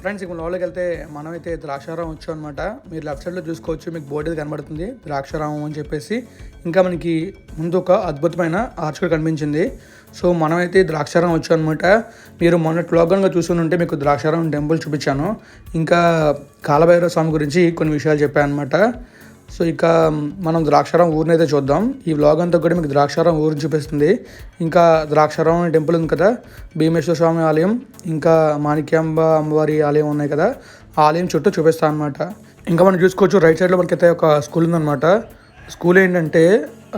Friends ఇప్పుడు లోపలికి వెళ్తే మనమైతే ద్రాక్షారామం వచ్చాం అనమాట మీరు లెఫ్ట్ సైడ్లో చూసుకోవచ్చు మీకు బోర్డు అయితే కనబడుతుంది. ద్రాక్షారామం అని చెప్పేసి. ఇంకా మనకి ముందు ఒక అద్భుతమైన ఆర్చ్ కూడా కనిపించింది. సో మనమైతే ద్రాక్షారామం వచ్చాం అనమాట మీరు మొన్న వ్లాగంగా చూసుకుని ఉంటే మీకు ద్రాక్షారామం టెంపుల్ చూపించాను. ఇంకా కాలభైరవ స్వామి గురించి కొన్ని విషయాలు చెప్పాను అనమాట సో ఇక మనం ద్రాక్షారం ఊరిని అయితే చూద్దాం. ఈ వ్లాగ్ అంతా కూడా మీకు ద్రాక్షారం ఊరిని చూపిస్తుంది. ఇంకా ద్రాక్షారం అనే టెంపుల్ ఉంది కదా భీమేశ్వర స్వామి ఆలయం. ఇంకా మాణిక్యాంబ అమ్మవారి ఆలయం ఉన్నాయి కదా ఆలయం చుట్టూ చూపిస్తాను అనమాట ఇంకా మనం చూసుకోవచ్చు రైట్ సైడ్లో మనకైతే ఒక స్కూల్ ఉందన్నమాట. స్కూల్ ఏంటంటే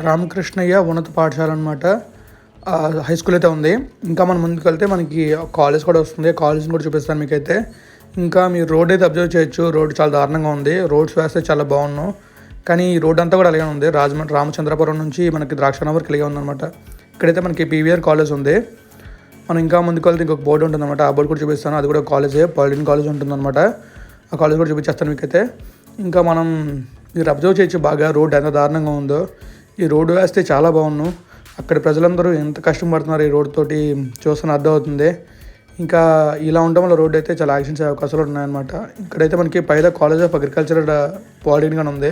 రామకృష్ణయ్య ఉన్నత పాఠశాల అనమాట హై స్కూల్ అయితే ఉంది. ఇంకా మనం ముందుకు వెళ్తే మనకి కాలేజ్ కూడా వస్తుంది. కాలేజ్ని కూడా చూపిస్తాను మీకైతే. ఇంకా మీరు రోడ్ అయితే అబ్జర్వ్ చేయొచ్చు. రోడ్ చాలా దారుణంగా ఉంది. రోడ్స్ వేస్తే చాలా బాగున్నాం. కానీ ఈ రోడ్ అంతా కూడా అలాగే ఉంది. రాజమండ్రి రామచంద్రపురం నుంచి మనకి ద్రాక్షారామం వరకు ఇలాగే ఉందన్నమాట. ఇక్కడైతే మనకి పీవీఆర్ కాలేజ్ ఉంది. మనం ఇంకా ముందుకు వెళ్తే ఇంకొక బోర్డు ఉంటుందన్నమాట. ఆ బోర్డు కూడా చూపిస్తాను. అది కూడా కాలేజే పాలిటెక్నిక్ కాలేజ్ ఉంటుందన్నమాట. ఆ కాలేజ్ కూడా చూపించేస్తాను మీకైతే. ఇంకా మనం మీరు అబ్జర్వ్ చేయొచ్చు బాగా రోడ్ ఎంత దారుణంగా ఉందో. ఈ రోడ్డు వేస్తే చాలా బాగుండు అక్కడ ప్రజలందరూ ఎంత కష్టపడుతున్నారు ఈ రోడ్ తోటి చూస్తున్న అర్థం అవుతుంది ఇంకా ఇలా ఉండడం వల్ల రోడ్ అయితే చాలా యాక్సిడెంట్స్ అవకాశాలు ఉన్నాయన్నమాట. ఇక్కడైతే మనకి పైద కాలేజ్ ఆఫ్ అగ్రికల్చర్ పాలిటెక్నిక్ అని ఉంది.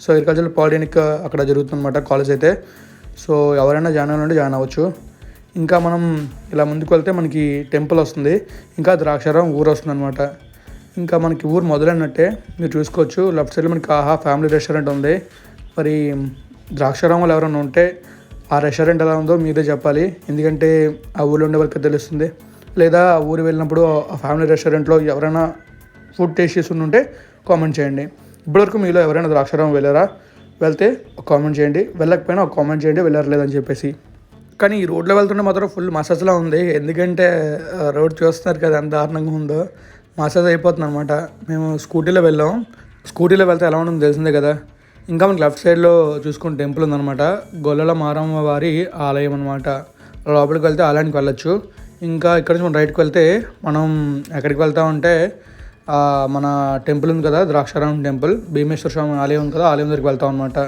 సో అగ్రికల్చర్ పాలిటెక్నిక్ అక్కడ జరుగుతుందన్నమాట కాలేజ్ అయితే. సో ఎవరైనా జాయిన్ అవ్వాలంటే జాయిన్ అవ్వచ్చు. ఇంకా మనం ఇలా ముందుకు వెళ్తే మనకి టెంపుల్ వస్తుంది. ఇంకా ద్రాక్షారం ఊరు వస్తుంది అనమాట ఇంకా మనకి ఊరు మొదలైనట్టే మీరు చూసుకోవచ్చు. లెఫ్ట్ సైడ్లో మనకి ఆహా ఫ్యామిలీ రెస్టారెంట్ ఉంది. మరి ద్రాక్షారామంలో ఎవరైనా ఉంటే ఆ రెస్టారెంట్ ఎలా ఉందో మీరే చెప్పాలి. ఎందుకంటే ఆ ఊళ్ళో ఉండే వాళ్ళకి తెలుస్తుంది. లేదా ఆ ఊరు వెళ్ళినప్పుడు ఆ ఫ్యామిలీ రెస్టారెంట్లో ఎవరైనా ఫుడ్ టేస్ట్ చేసి ఉంటే కామెంట్ చేయండి. ఇప్పటివరకు మీలో ఎవరైనా ద్రాక్షారామం వెళ్ళారా? వెళ్తే ఒక కామెంట్ చేయండి. వెళ్ళకపోయినా ఒక కామెంట్ చేయండి. వెళ్ళరలేదని చెప్పేసి. కానీ ఈ రోడ్లో వెళ్తుంటే మాత్రం ఫుల్ మసాజ్లా ఉంది. ఎందుకంటే రోడ్ చూస్తున్నారు కదా ఎంత దారుణంగా ఉందో. మసాజ్ అయిపోతుంది అనమాట మేము స్కూటీలో వెళ్ళాం. స్కూటీలో వెళ్తే ఎలా ఉంటుందో తెలిసిందే కదా. ఇంకా మనకి లెఫ్ట్ సైడ్లో చూసుకుని టెంపుల్ ఉందన్నమాట. గొల్లల మారమ్మ వారి ఆలయం అనమాట లోపలికి వెళ్తే ఆలయానికి వెళ్ళొచ్చు. ఇంకా ఇక్కడ నుంచి మనం రైట్కి వెళ్తే మనం ఎక్కడికి వెళ్తా ఉంటే మన టెంపుల్ ఉంది కదా ద్రాక్షారామం టెంపుల్ భీమేశ్వర స్వామి ఆలయం ఉంది కదా ఆలయం దగ్గరికి వెళ్తాం అనమాట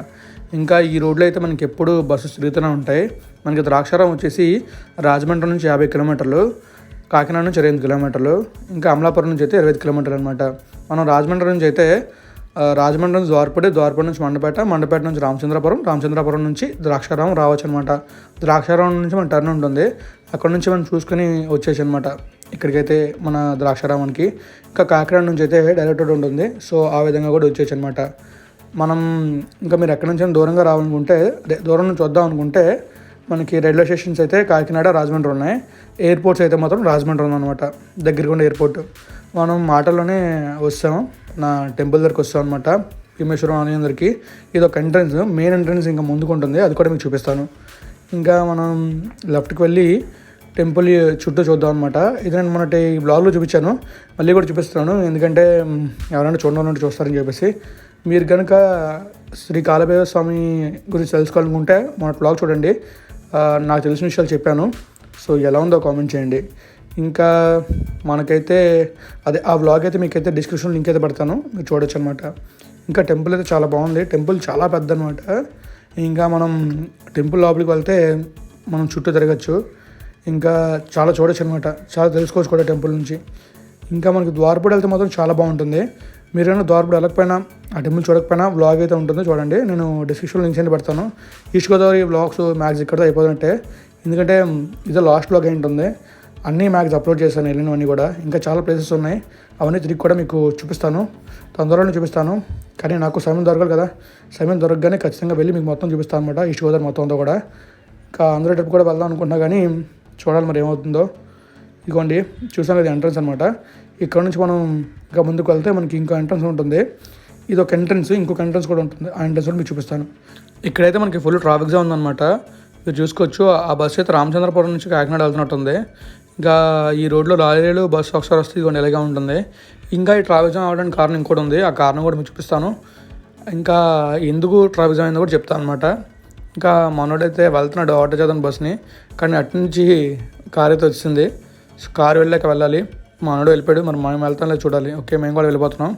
ఇంకా ఈ రోడ్లో అయితే మనకి ఎప్పుడు బస్సెస్ తిరుగుతూనే ఉంటాయి. మనకి ద్రాక్షారామం వచ్చేసి రాజమండ్రి నుంచి యాభై కిలోమీటర్లు కాకినాడ నుంచి ఇరవై కిలోమీటర్లు ఇంకా అమలాపురం నుంచి అయితే ఇరవై కిలోమీటర్లు అనమాట మనం రాజమండ్రి నుంచి అయితే రాజమండ్రి నుంచి ద్వారపడి ద్వారపడి నుంచి మండపేట మండపేట నుంచి రామచంద్రపురం రామచంద్రపురం నుంచి ద్రాక్షారామం రావచ్చు అనమాట ద్రాక్షారామం నుంచి మన టర్న్ ఉంటుంది. అక్కడ నుంచి మనం చూసుకుని వచ్చేసి అనమాట ఇక్కడికైతే మన ద్రాక్షారామానికి ఇంకా కాకినాడ నుంచి అయితే డైరెక్ట్ రోడ్ ఉంటుంది. సో ఆ విధంగా కూడా వచ్చేసి అనమాట మనం ఇంకా మీరు ఎక్కడి నుంచి దూరంగా రావాలనుకుంటే దూరం నుంచి వద్దాం అనుకుంటే మనకి రైల్వే స్టేషన్స్ అయితే కాకినాడ రాజమండ్రి ఉన్నాయి. ఎయిర్పోర్ట్స్ అయితే మాత్రం రాజమండ్రి ఉందన్నమాట దగ్గరగా ఉండే ఎయిర్పోర్ట్. మనం మాటల్లోనే వస్తాం. నా టెంపుల్ దగ్గరికి వస్తాం అనమాట భీమేశ్వరం ఆలయం దగ్గరికి. ఇది ఒక ఎంట్రన్స్ మెయిన్ ఎంట్రన్స్ ఇంకా ముందుకు ఉంటుంది. అది కూడా మీకు చూపిస్తాను. ఇంకా మనం లెఫ్ట్కి వెళ్ళి టెంపుల్ చుట్టూ చూద్దాం అనమాట ఇది నేను మొన్నటి ఈ బ్లాగ్లో చూపించాను. మళ్ళీ కూడా చూపిస్తున్నాను. ఎందుకంటే ఎవరైనా చూడాలంటే చూస్తారని చెప్పేసి. మీరు కనుక శ్రీ కాలభైరవ స్వామి గురించి తెలుసుకోవాలనుకుంటే మన బ్లాగ్ చూడండి. నాకు తెలిసిన విషయాలు చెప్పాను. సో ఎలా ఉందో కామెంట్ చేయండి. ఇంకా మనకైతే అదే ఆ వ్లాగ్ అయితే మీకైతే డిస్క్రిప్షన్ లింక్ అయితే పెడతాను. మీరు చూడొచ్చు అనమాట ఇంకా టెంపుల్ అయితే చాలా బాగుంది. టెంపుల్ చాలా పెద్ద అనమాట ఇంకా మనం టెంపుల్ లోపలికి వెళ్తే మనం చుట్టూ తిరగచ్చు. ఇంకా చాలా చూడొచ్చు అనమాట చాలా తెలుసుకోవచ్చు కూడా టెంపుల్ నుంచి. ఇంకా మనకి ద్వారపూడి వెళ్తే మాత్రం చాలా బాగుంటుంది. మీరైనా ద్వారపూడి వెళ్ళకపోయినా ఆ టెంపుల్ చూడకపోయినా వ్లాగ్ అయితే ఉంటుంది చూడండి. నేను డిస్క్రిప్షన్లో లింక్స్ అయితే పెడతాను. ఈస్ట్ గోదావరి వ్లాగ్స్ మ్యాగ్స్ ఇక్కడతో అయిపోతుంటే ఎందుకంటే ఇదే లాస్ట్ వ్లాగ్ అయి ఉంటుంది. అన్నీ మ్యాగ్స్ అప్లోడ్ చేశాను వెళ్ళినవన్నీ కూడా. ఇంకా చాలా ప్లేసెస్ ఉన్నాయి. అవన్నీ తిరిగి కూడా మీకు చూపిస్తాను. తొందరలోనే చూపిస్తాను. కానీ నాకు సమయం దొరకదు కదా. సమయం దొరకగానే ఖచ్చితంగా వెళ్ళి మీకు మొత్తం చూపిస్తాను అనమాట ఈస్ట్ గోదావరి మొత్తం అంతా కూడా. ఇంకా ఆంధ్ర ట్రిప్ కూడా వెళ్దాం అనుకుంటున్నా కానీ చూడాలి మరి ఏమవుతుందో. ఇదిగోండి చూసాం కదా ఎంట్రన్స్ అనమాట ఇక్కడ నుంచి మనం ఇంకా ముందుకు వెళ్తే మనకి ఇంకో ఎంట్రన్స్ ఉంటుంది. ఇది ఒక ఎంట్రన్స్ ఇంకొక ఎంట్రన్స్ కూడా ఉంటుంది. ఆ ఎంట్రన్స్ కూడా మీకు చూపిస్తాను. ఇక్కడైతే మనకి ఫుల్ ట్రాఫిక్ జామ్ ఉందన్నమాట. మీరు చూసుకోవచ్చు ఆ బస్సు అయితే రామచంద్రపురం నుంచి కాకినాడ వెళ్తున్నట్టుంది ఇంకా ఈ రోడ్లో లారీలు బస్సు ఒకసారి వస్తే ఇదిగోండి ఇలాగే ఉంటుంది. ఇంకా ఈ ట్రాఫిక్ జామ్ అవడానికి కారణం ఇంకోటి ఉంది. ఆ కారణం కూడా మీకు చూపిస్తాను. ఇంకా ఎందుకు ట్రాఫిక్ జామ్ అయిందో కూడా చెప్తాను అనమాట ఇంకా మనోడైతే వెళ్తున్నాడు ఆటో చేద్దాం బస్ని కానీ అటు నుంచి కార్ అయితే వచ్చింది. కారు వెళ్ళాక వెళ్ళాలి. మనోడు వెళ్ళిపోయాడు. మరి మనం వెళ్తాం లేదు చూడాలి. ఓకే మేము కూడా వెళ్ళిపోతున్నాం.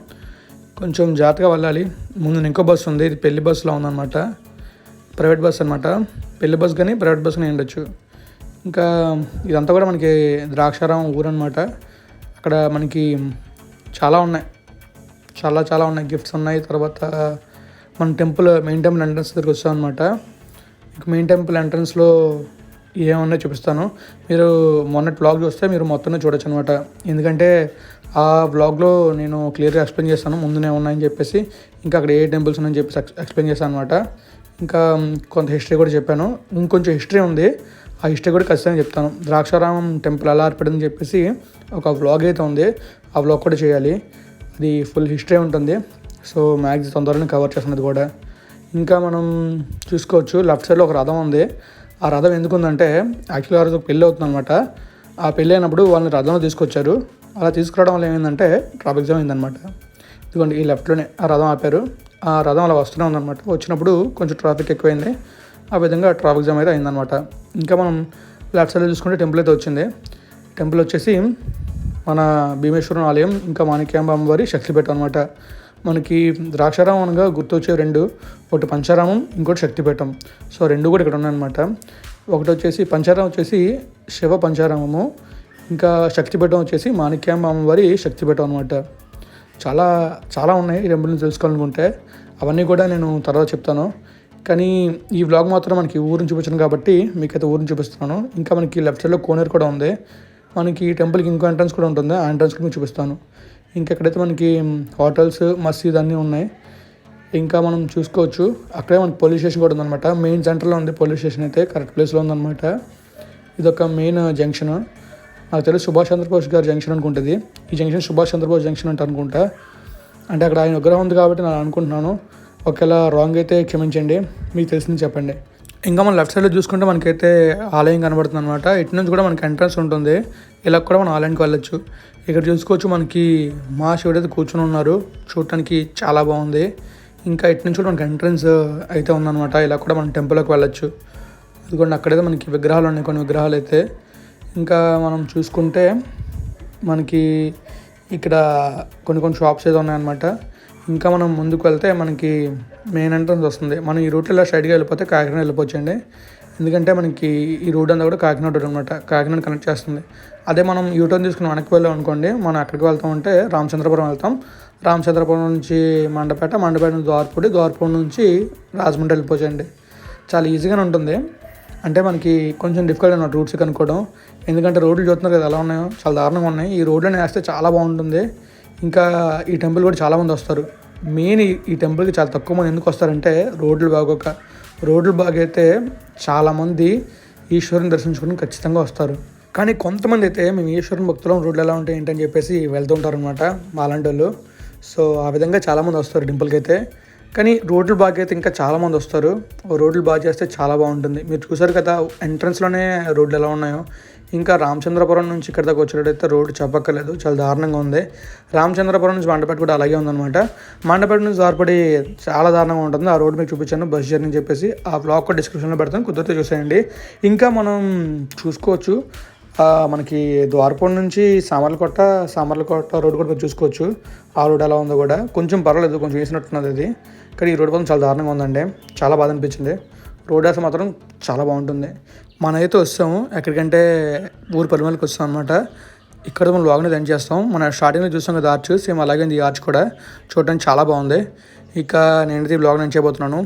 కొంచెం జాగ్రత్తగా వెళ్ళాలి. ముందు ఇంకో బస్సు ఉంది. ఇది పెళ్ళి బస్సులో ఉందన్నమాట. ప్రైవేట్ బస్ అనమాట పెళ్ళి బస్ కానీ ప్రైవేట్ బస్ కానీ ఉండొచ్చు. ఇంకా ఇదంతా కూడా మనకి ద్రాక్షారామం ఊరు అనమాట అక్కడ మనకి చాలా ఉన్నాయి. చాలా చాలా ఉన్నాయి. గిఫ్ట్స్ ఉన్నాయి. తర్వాత మన టెంపుల్ మెయిన్ టెంపుల్ ఎంట్రన్స్ దగ్గరికి వచ్చాం అనమాట ఇక మెయిన్ టెంపుల్ ఎంట్రన్స్లో ఏమన్నా చూపిస్తాను. మీరు మొన్నటి బ్లాగ్ చూస్తే మీరు మొత్తం చూడొచ్చు అనమాట ఎందుకంటే ఆ బ్లాగ్లో నేను క్లియర్గా ఎక్స్ప్లెయిన్ చేస్తాను. ముందునే ఉన్నాయని చెప్పేసి ఇంకా అక్కడ ఏ టెంపుల్స్ ఉన్నాయని చెప్పేసి ఎక్స్- ఎక్స్ప్లెయిన్ చేస్తాను అనమాట. ఇంకా కొంత హిస్టరీ కూడా చెప్పాను. ఇంకొంచెం హిస్టరీ ఉంది. ఆ హిస్టరీ కూడా ఖచ్చితంగా చెప్తాను. ద్రాక్షారామం టెంపుల్ ఎలా ఏర్పడిందని చెప్పేసి ఒక వ్లాగ్ అయితే ఉంది. ఆ వ్లాగ్ కూడా చేయాలి. అది ఫుల్ హిస్టరీ ఉంటుంది. సో మ్యాక్స్ తొందరగానే కవర్ చేస్తున్నది కూడా. ఇంకా మనం చూసుకోవచ్చు. లెఫ్ట్ సైడ్లో ఒక రథం ఉంది. ఆ రథం ఎందుకు ఉందంటే యాక్చువల్గా ఆ రోజు పెళ్ళి అవుతుంది అనమాట ఆ పెళ్ళి అయినప్పుడు వాళ్ళని రథంలో తీసుకొచ్చారు. అలా తీసుకురావడం వల్ల ఏమైందంటే ట్రాఫిక్ జామ్ అయిందనమాట ఇదిగోండి ఈ లెఫ్ట్లోనే ఆ రథం ఆపారు. ఆ రథం అలా వస్తూనే ఉందన్నమాట. వచ్చినప్పుడు కొంచెం ట్రాఫిక్ ఎక్కువైంది. ఆ విధంగా ట్రాఫిక్ జామ్ అయితే అయిందనమాట ఇంకా మనం లెఫ్ట్ సైడ్లో చూసుకుంటే టెంపుల్ అయితే వచ్చింది. టెంపుల్ వచ్చేసి మన భీమేశ్వరం ఆలయం ఇంకా మాణిక్యాంబ అమ్మవారి శక్తిపేట అనమాట మనకి ద్రాక్షారామం అనగా గుర్తొచ్చే రెండు ఒకటి పంచారామం ఇంకోటి శక్తిపీఠం. సో రెండు కూడా ఇక్కడ ఉన్నాయన్నమాట. ఒకటి వచ్చేసి పంచారామం వచ్చేసి శివ పంచారామము. ఇంకా శక్తిపీఠం వచ్చేసి మాణిక్యాంబ అమ్మవారి శక్తిపీఠం అనమాట చాలా చాలా ఉన్నాయి ఈ టెంపుల్ని తెలుసుకోవాలనుకుంటే. అవన్నీ కూడా నేను తర్వాత చెప్తాను. కానీ ఈ వ్లాగ్ మాత్రం మనకి ఊరిని చూపించాను కాబట్టి మీకైతే ఊరిని చూపిస్తున్నాను. ఇంకా మనకి లెఫ్ట్ సైడ్లో కోనేరు కూడా ఉంది. మనకి ఈ టెంపుల్కి ఇంకో ఎంట్రన్స్ కూడా ఉంటుంది. ఆ ఎంట్రన్స్ కూడా మీకు చూపిస్తాను. ఇంకా ఎక్కడైతే మనకి హోటల్స్ మసీద్ అన్నీ ఉన్నాయి ఇంకా మనం చూసుకోవచ్చు. అక్కడే మనకి పోలీస్ స్టేషన్ కూడా ఉందన్నమాట. మెయిన్ సెంటర్లో ఉంది పోలీస్ స్టేషన్ అయితే కరెక్ట్ ప్లేస్లో ఉందన్నమాట. ఇదొక మెయిన్ జంక్షన్. నాకు తెలిసి సుభాష్ చంద్రబోస్ గారి జంక్షన్ అనుకుంటుంది. ఈ జంక్షన్ సుభాష్ చంద్రబోస్ జంక్షన్ అంట అనుకుంటా. అంటే అక్కడ ఆయన విగ్రహం ఉంది కాబట్టి నేను అనుకుంటున్నాను. ఒకవేళ రాంగ్ అయితే క్షమించండి. మీకు తెలిసింది చెప్పండి. ఇంకా మనం లెఫ్ట్ సైడ్లో చూసుకుంటే మనకైతే ఆలయం కనబడుతుంది అనమాట ఇటు నుంచి కూడా మనకి ఎంట్రన్స్ ఉంటుంది. ఇలా కూడా మనం ఆలయానికి వెళ్ళొచ్చు. ఇక్కడ చూసుకోవచ్చు మనకి మా శివుడు అయితే కూర్చొని ఉన్నారు. చూడటానికి చాలా బాగుంది. ఇంకా ఇటు నుంచి కూడా మనకి ఎంట్రన్స్ అయితే ఉందన్నమాట. ఇలా కూడా మనం టెంపుల్లోకి వెళ్ళొచ్చు. అదిగోండి అక్కడైతే మనకి విగ్రహాలు ఉన్నాయి. కొన్ని విగ్రహాలు అయితే. ఇంకా మనం చూసుకుంటే మనకి ఇక్కడ కొన్ని కొన్ని షాప్స్ ఏదో ఉన్నాయన్నమాట. ఇంకా మనం ముందుకు వెళ్తే మనకి మెయిన్ ఎంట్రన్స్ వస్తుంది. మనం ఈ రూట్లో స్ట్రైట్గా వెళ్ళిపోతే కాకినాడ వెళ్ళిపోవచ్చండి. ఎందుకంటే మనకి ఈ రోడ్ అంతా కూడా కాకినాడ రోడ్ అనమాట కాకినాడ కనెక్ట్ చేస్తుంది. అదే మనం యూటర్న్ తీసుకుని వెనక్కి వెళ్ళాం అనుకోండి మనం ఎక్కడికి వెళ్తామంటే రామచంద్రపురం వెళ్తాం. రామచంద్రపురం నుంచి మండపేట మండపేట నుంచి ద్వారపూడి ద్వారపూడి నుంచి రాజమండ్రి వెళ్ళిపోవచ్చండి. చాలా ఈజీగానే ఉంటుంది. అంటే మనకి కొంచెం డిఫికల్ట్ అన్నమాట రూట్స్ కనుక్కోవడం ఎందుకంటే రోడ్లు చూస్తున్నారు కదా ఎలా ఉన్నాయో చాలా దారుణంగా ఉన్నాయి. ఈ రోడ్లను వేస్తే చాలా బాగుంటుంది. ఇంకా ఈ టెంపుల్ కూడా చాలామంది వస్తారు. మెయిన్ ఈ- టెంపుల్కి చాలా తక్కువ మంది ఎందుకు వస్తారంటే రోడ్లు బాగోక. రోడ్లు బాగైతే చాలామంది ఈశ్వరుని దర్శించుకుని ఖచ్చితంగా వస్తారు. కానీ కొంతమంది అయితే మేము ఈశ్వరుని భక్తులం రోడ్లు ఎలా ఉంటాయి ఏంటని చెప్పేసి వెళ్తుంటారు అనమాట మాలాంటి వాళ్ళు సో ఆ విధంగా చాలామంది వస్తారు టెంపుల్కి అయితే. కానీ రోడ్లు బాగా అయితే ఇంకా చాలామంది వస్తారు. రోడ్లు బాగా చేస్తే చాలా బాగుంటుంది. మీరు చూసారు కదా ఎంట్రన్స్లోనే రోడ్లు ఎలా ఉన్నాయో. ఇంకా రామచంద్రపురం నుంచి ఇక్కడ దాకా వచ్చేటట్టయితే రోడ్డు చెప్పక్కర్లేదు చాలా దారుణంగా ఉంది. రామచంద్రపురం నుంచి మండపేట కూడా అలాగే ఉందన్నమాట. మండపేట నుంచి దారిపడి చాలా దారుణంగా ఉంటుంది. ఆ రోడ్డు మీకు చూపించాను బస్ జర్నీ అని చెప్పేసి ఆ బ్లాగ్ కూడా డిస్క్రిప్షన్లో పెడతాను కుదిరితే చూసేయండి. ఇంకా మనం చూసుకోవచ్చు మనకి ద్వారపూడి నుంచి సామర్లకోట సామర్లకోట రోడ్ కూడా మీరు చూసుకోవచ్చు. ఆ రోడ్ ఎలా ఉందో కూడా. కొంచెం పర్వాలేదు కొంచెం వేసినట్టున్నది అది. కానీ ఈ రోడ్ కొంచెం చాలా దారుణంగా ఉందండి. చాలా బాధ అనిపించింది. రోడ్ వేస్తే మాత్రం చాలా బాగుంటుంది. మనమైతే వస్తాము ఎక్కడికంటే ఊరు పరిమళకి వస్తాం అనమాట ఇక్కడ మనం లాగ్ని ఎండ్ చేస్తాం. మన స్టార్టింగ్లో చూస్తాం కదా ఆర్చ్ సేమ్ అలాగే ఈ ఆర్చ్ కూడా. చూడడానికి చాలా బాగుంది. ఇక నేనైతే ఈ బ్లాగ్ నేను చేయబోతున్నాను.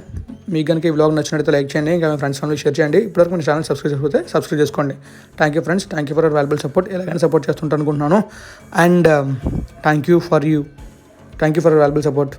మీకు కనుక ఈ బ్లాగ్ నచ్చినట్లయితే లైక్ చేయండి ఇంకా మీ ఫ్రెండ్స్ ఫ్యామిలీ షేర్ చేయండి. ఇప్పటివరకు మన ఛానల్ సబ్స్క్రైబ్ చేసుకుంటే సబ్స్క్రైబ్ చేసుకోండి. Thank you friends thank you for valuable support ఎలాగైనా సపోర్ట్ చేస్తుంటాను అనుకుంటున్నాను. And thank you for you thank you for valuable support